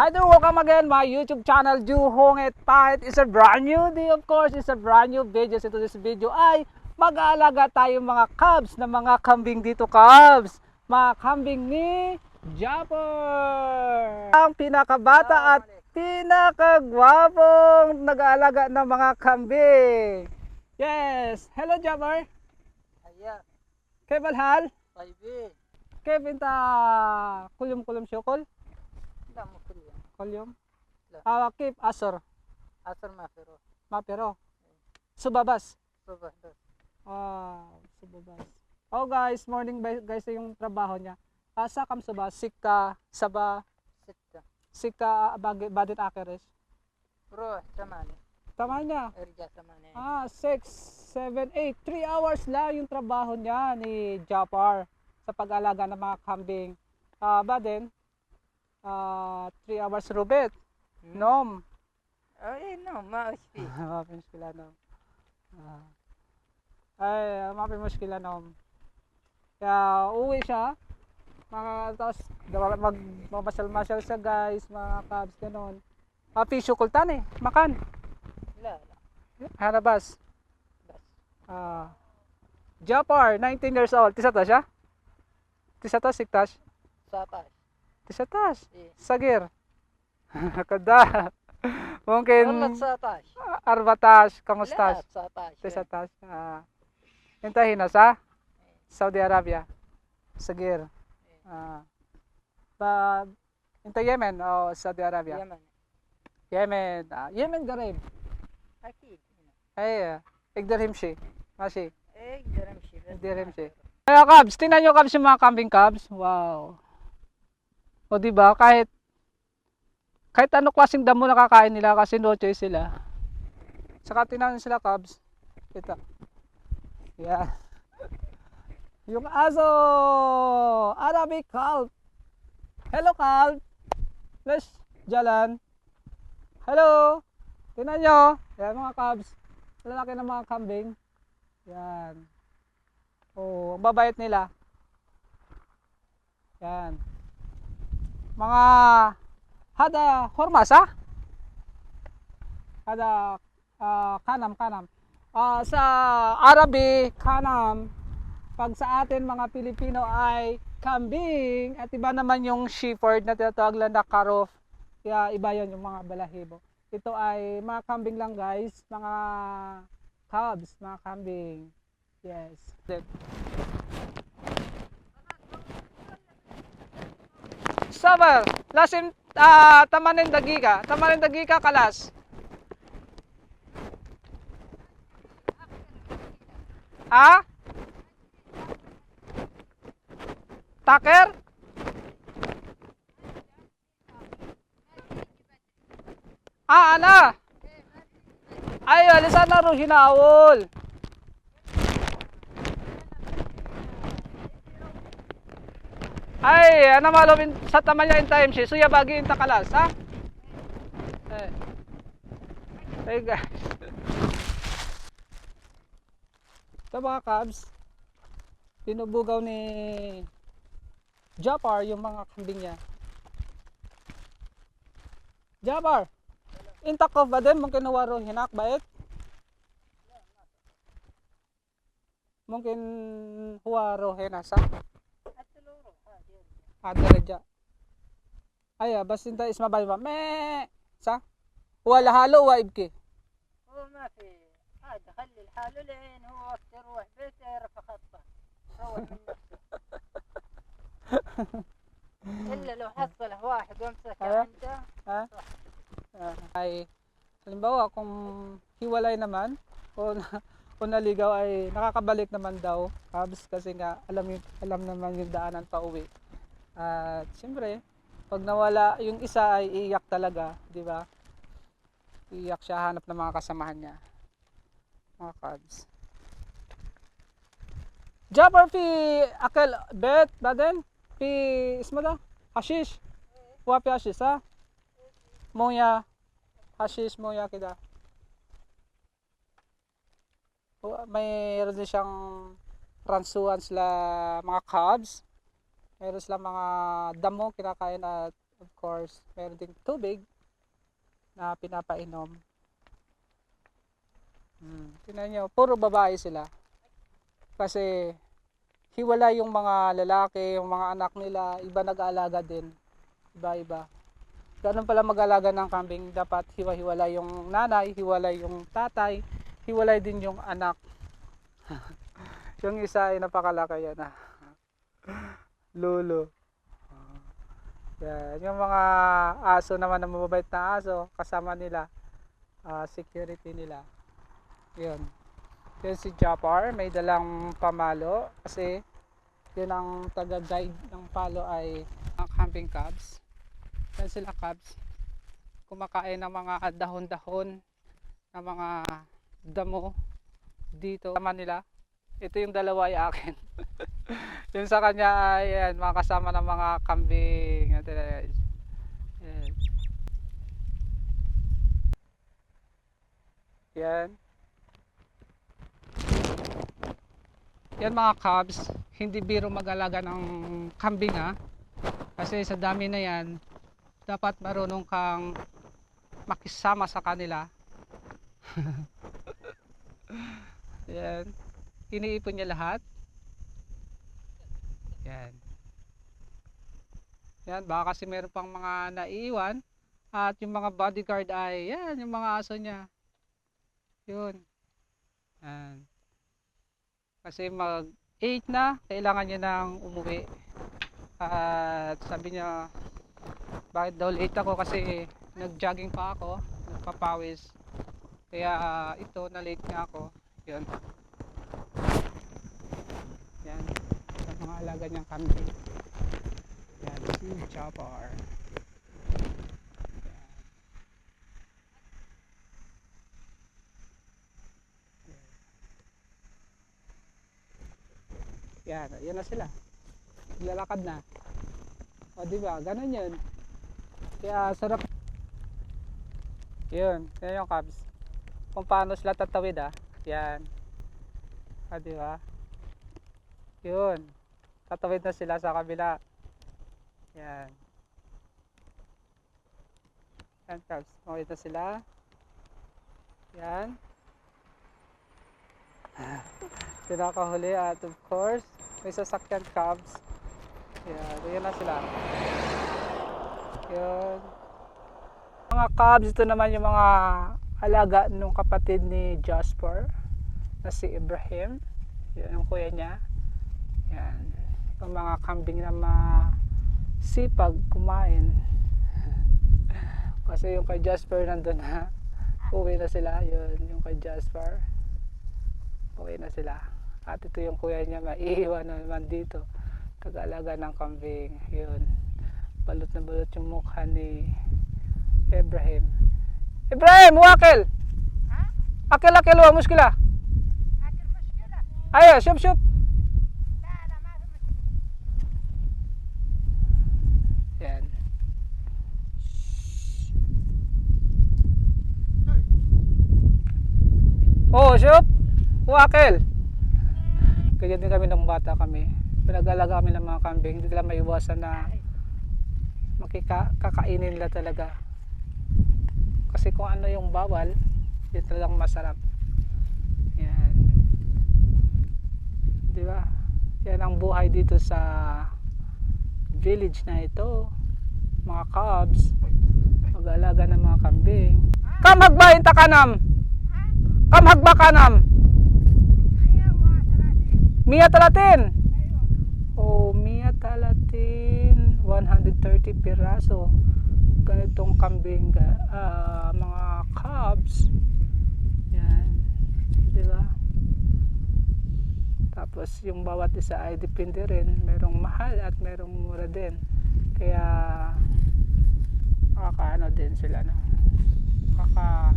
Hi there, welcome again my YouTube channel, Ju Hong It Pahit. It's a brand new day, of course. It's a brand new video. So to this video ay mag-aalaga tayo mga cubs na mga kambing dito, cubs. Mga kambing ni Japper. Ang pinakabata at pinakagwapong nag-aalaga ng mga kambing. Yes. Hello, Japper. Aya, Kevin Hal. kaibi. Kevin ta kulum-kulum syokol. Mukhriya. Kolyom? Awakif ah, asor. Asor mafiro. Mafiro. Hmm. Subabas. Subabas. Wow, subabas. Oh guys, morning guys yung trabaho niya. Ah, Asa kam suba sika saba sika sika badit akeres. Bro, tamani. Tamanya. Erja tamani. Ah, 6 7 8 3 hours lang yung trabaho niya ni Japar sa pag-alaga ng mga kambing. Ah, uh, ba din? Ah, uh, 3 hours rubet. Hmm. Nom. Oh, eh, nom. Mauspil. Mapi muskila nom. Uh, ay, mapi muskila nom. Kaya uwi siya. Mga, tapos mag, magmamasal-masal siya guys, mga cabs, ganun. Papi, syukultan eh. Makan. Wala, wala. Hanabas. Bas. Ah. Uh, Japar, 19 years old. Tisa ta siya? Ah? Tisa ta, siktas? Sa Satas. Ti sa taas. Eh. Sagir. Kada. Mungkin arbatas kangustas. Ti sa taas. Ah. Intahin na sa Saudi Arabia. Sagir. Eh. Ah. Ba Inta Yemen o Saudi Arabia? Yemen. Yemen. Ah, Yemen garib. Akid. Ay, igdar himshi. Mashi. Igdar himshi. Igdar himshi. Kaya Cubs, tingnan nyo Cubs yung mga camping Cubs. Wow. O di ba kahit kahit ano klaseng damo nakakain nila kasi no choice sila. Saka tingnan nyo sila Cubs. Ito. Yan. Yung aso! Arabic calf! Hello calf! Let's jalan. Hello! Tingnan nyo. Yan mga Cubs. Lalaki ng mga kambing. Yan. Oh, ang babayot nila. Yan. Mga hada hormasa. Hada ah, kanam kanam. Ah, sa Arabi kanam. Pag sa atin mga Pilipino ay kambing at iba naman yung shepherd na tinatawag lang na karof. Kaya iba yon yung mga balahibo. Ito ay mga kambing lang guys, mga cubs, mga kambing. Yes. Sabar, lasim ah tamanin dagika, tamanin dagika kalas. Ha? Taker? Ah, ana. Ay, alisan na ro hinawol. Ay, ano malawin sa tamanya in time si suya bagi in takalas, ha? Eh. Hey guys. Ito mga Cubs, pinubugaw ni Japar yung mga kambing niya. Japar, intak ko ba din mungkin nawaro hinak bait? Mungkin huwaro hinasa. حتى لو روح عادي ارجع Ada reja. Aya, bas inta isma ba me sa wala halo wa ibki. هو ما في عاد خلي الحاله لين هو وقت يروح بيته يعرف خطه روح من نفسه الا لو حصله واحد وامسكه أيوة. عنده Ha? Ah, ay halimbawa kung hiwalay naman o na- o naligaw ay nakakabalik naman daw Cubs kasi nga alam yung, alam naman yung daanan pa uwi. at siyempre, pag nawala yung isa ay iiyak talaga, di ba? Iiyak siya hanap ng mga kasamahan niya. Mga Cubs. Jabbar fi akal bet baden fi isma da hashish. Huwa fi hashish ha? Moya hashish moya kida. O, mayroon din siyang ransuan sila mga cubs. Meron sila mga damo kinakain at Of course, meron ding tubig na pinapainom. Hmm. Tingnan nyo, puro babae sila. Kasi hiwala yung mga lalaki, yung mga anak nila, iba nag-aalaga din. Iba-iba. Ganun pala mag-alaga ng kambing, dapat hiwa-hiwala yung nanay, hiwalay yung tatay, hiwalay din yung anak. yung isa ay napakalaki yan ah. Lolo. Yan, yung mga aso naman na mababait na aso, kasama nila, ah, security nila. Yun. Yun si Japar, may dalang pamalo kasi yun ang taga-guide ng palo ay ang camping cubs. Yan sila cubs. Kumakain ng mga dahon-dahon ng mga damo dito sa nila. Ito yung dalawa ay akin. yung sa kanya ay yan, mga kasama ng mga kambing. Yan. Yan. Yan. Mga cubs, hindi biro mag-alaga ng kambing ha. Kasi sa dami na yan, dapat marunong kang makisama sa kanila. yan. Iniipon niya lahat. Yan. Yan, baka kasi meron pang mga naiiwan. At yung mga bodyguard ay, yan, yung mga aso niya. Yun. Yan. Kasi mag 8 na, kailangan niya nang umuwi. At sabi niya, bakit daw late ako kasi nag-jogging pa ako, nagpapawis. Kaya ah, ito, na late nga ako. Yun. Yan. Sa mga alaga niyang kambing. Yan, si Chopper. Yan, yan na sila. Lalakad na. O, di ba? Ganun yun. Kaya sarap. Yun, yan yung cubs. Kung paano sila tatawid ah. Yan. Ah, di ba? Yun. Tatawid na sila sa kabila. Yan. Yan cubs. Tumawid na sila. Yan. Sinakahuli at of course, may sasakyan cubs. Yan, yan na sila. Yun. Mga cubs, ito naman yung mga alaga nung kapatid ni Jasper na si Ibrahim. Yan ang kuya niya. Yan ng mga kambing na masipag kumain. Kasi yung kay Jasper nandun na. Uwi na sila. Yun yung kay Jasper. Uwi na sila. At ito yung kuya niya maiiwan na naman dito. Tagalaga ng kambing. Yun. Balot na balot yung mukha ni Ibrahim Ibrahim wakil! Ha? akil akil wa muskila akil muskila ayo syup syup Syup. Wakil. Kaya din kami ng bata kami. Pinag-alaga kami ng mga kambing. Hindi nila maiwasan na makika kakainin nila talaga. Kasi kung ano yung bawal, yun talagang masarap. Yan. Di ba? Yan ang buhay dito sa village na ito. Mga cubs. Mag-alaga ng mga kambing. Kam hagbahin ta kanam. Kam hagba kanam. Mia talatin. Oh, Mia talatin. 130 piraso. Ganitong kambing. ga- ah, mga cubs. Yan. Di ba? Tapos yung bawat isa ay depende rin. Merong mahal at merong mura din. Kaya nakakaano din sila na kaka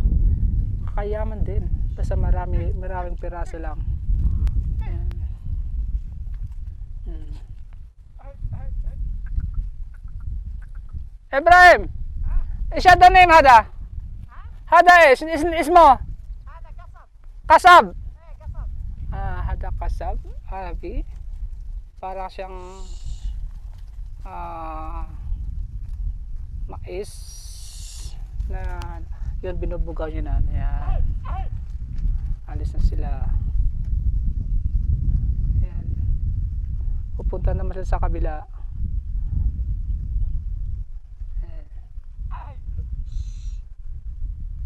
kakayaman din basta marami maraming piraso lang Ayan. Hmm. Ibrahim huh? is that the name Hada? Huh? Hada eh, is, is, is mo? Hada Kasab Kasab? Hey, kasab. Ah, Hada Kasab Arabi para siyang uh, mais na yun binubugaw niya na yan. Ay alis na sila. Ayan. Pupunta naman sila sa kabila. Ayan.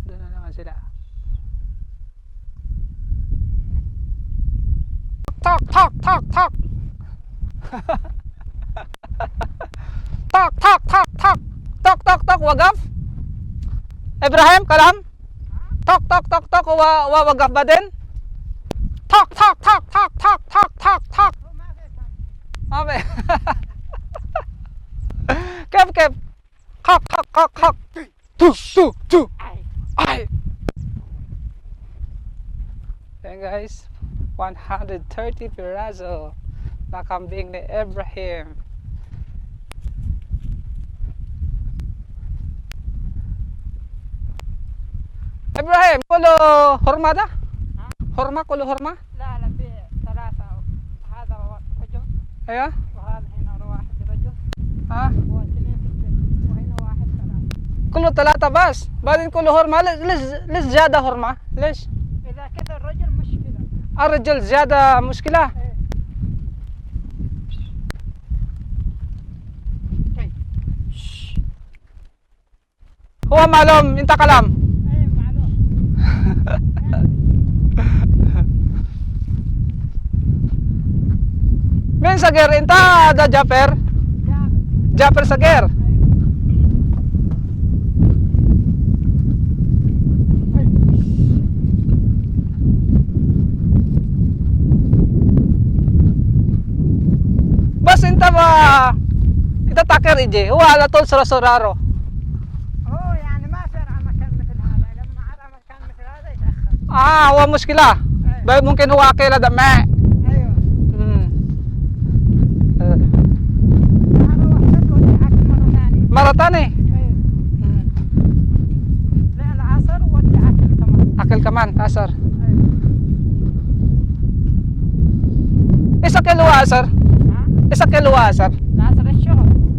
Doon na naman sila. Tok tok tok tok tok tok tok tok tok tok tok wagaf Ibrahim kalam Talk, talk, talk, tok. Uwa, uwawagak ba din? Tok, talk, talk, talk, talk, talk, talk, talk, Mami. kep, kep. Kok, kok, kok, kok. Tu, tu, tu. Ay. Then guys, 130 piraso na kambing ni Abraham. إبراهيم كله هرمة ده؟ هرمه كله هرمه؟ لا لا في ثلاثة. هذا رجل. أيوه وهذا هنا واحد رجل. ها؟ واثنين في البيت. وهنا واحد ثلاثة. كله ثلاثة بس؟ بعدين كله هرمة ليش ليش زيادة هرمة؟ ليش؟ إذا كذا الرجل مشكلة. الرجل زيادة مشكلة؟ إيه. هو معلوم انت كلام Akin sa gear inta da Japper. Japper sa gear. Bas inta ba? Ita taker ije. Wala tol sura suraro. Oh, yani ma sar ama kan mithl hada. Lamma ara ma kan hada yatakhar. Ah, wa mushkila. Bay mungkin huwa akela da ma. suratan eh. Hmm. Akil kaman, asar. Isa eh, kiluwa, sir. Ha? Eh, Isa kiluwa, sir. Nasa resyo.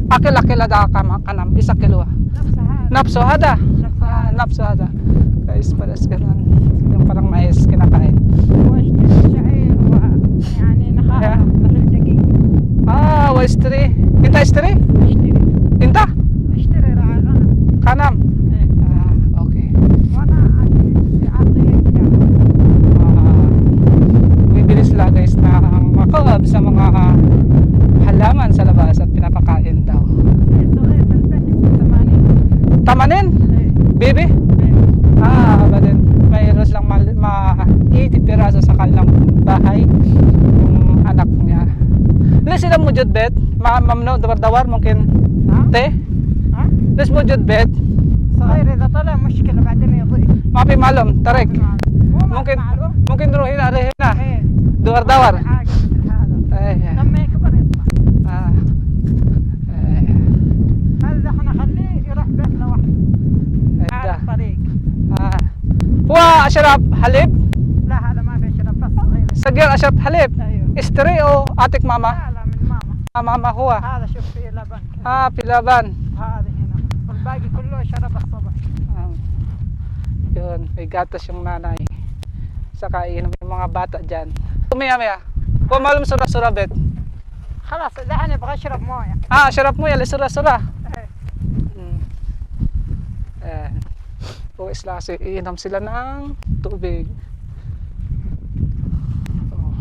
Akil akil ada kama kanam. Isa eh, kiluwa. Napsuhada. Napsuhada. Napsuhada. Ah, Guys, pares ka lang. Yung parang mais kinakain. Ah, was 3. Hintay 3? 3. Bebe? Ah, ba din. Mayroon lang ma, ma 80 piraso sa kanilang bahay yung anak niya. Hindi sila mo jud bet. Ma ma'am no, dawar-dawar mungkin. Ha? Te? Ha? Des mo jud bet. Sorry, ah. dito lang mushkil ka din yun. Mapi malom, tarek. Mungkin mungkin ruhin na rehin na. Eh. Dawar-dawar. Ay. Ah, eh, eh. Tamme ka pa rin. هو أشرف حليب لا هذا ما في شرف بس غير صقير أشرف حليب ايوه اشتري أو أعطيك ماما لا لا من ماما آه، ماما هو هذا شوف فيه لبن كذا آه في لبن هذا هنا والباقي كله شرب الصبح Ah, Yun, may gatas yung nanay. Saka iinom yung mga bata dyan. Maya maya, kumalum sura sura bet. خلاص اذا انا ابغى اشرب مويه Ah, syarap mo yan, sura sura. o islase, iinom sila ng tubig. Oh.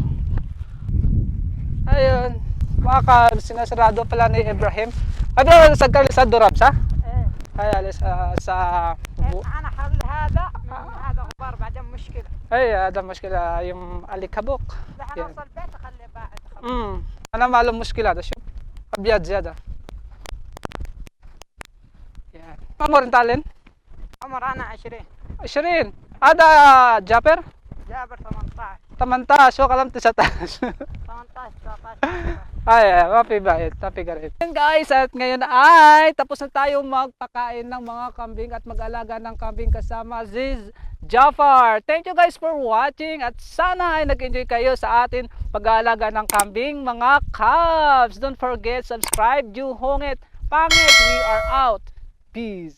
Ayun, mga ka, sinasarado pala ni Ibrahim. Ano, sagkali sa Durab, sa? Eh. Ay, alis uh, sa... Eh, ana harli ah. ah. hada, hada kubar, ba'da mushkila. Ay, hada mushkila, yung alikabok. Dahana sa beta, kalli ba'da. Hmm, ana malum mushkila, da siya. Abiyad ziyada. Yan. Mamorin ano talent? عمر انت علن عمر انا 20 20 هذا جابر جابر 18 18 هو كلام 19 18 19 ay mapi bait mapi garit Yun, guys at ngayon ay tapos na tayo magpakain ng mga kambing at mag-alaga ng kambing kasama Ziz Jafar thank you guys for watching at sana ay nag-enjoy kayo sa atin pag-aalaga ng kambing mga cubs don't forget subscribe Juhongit Pangit we are out Peace.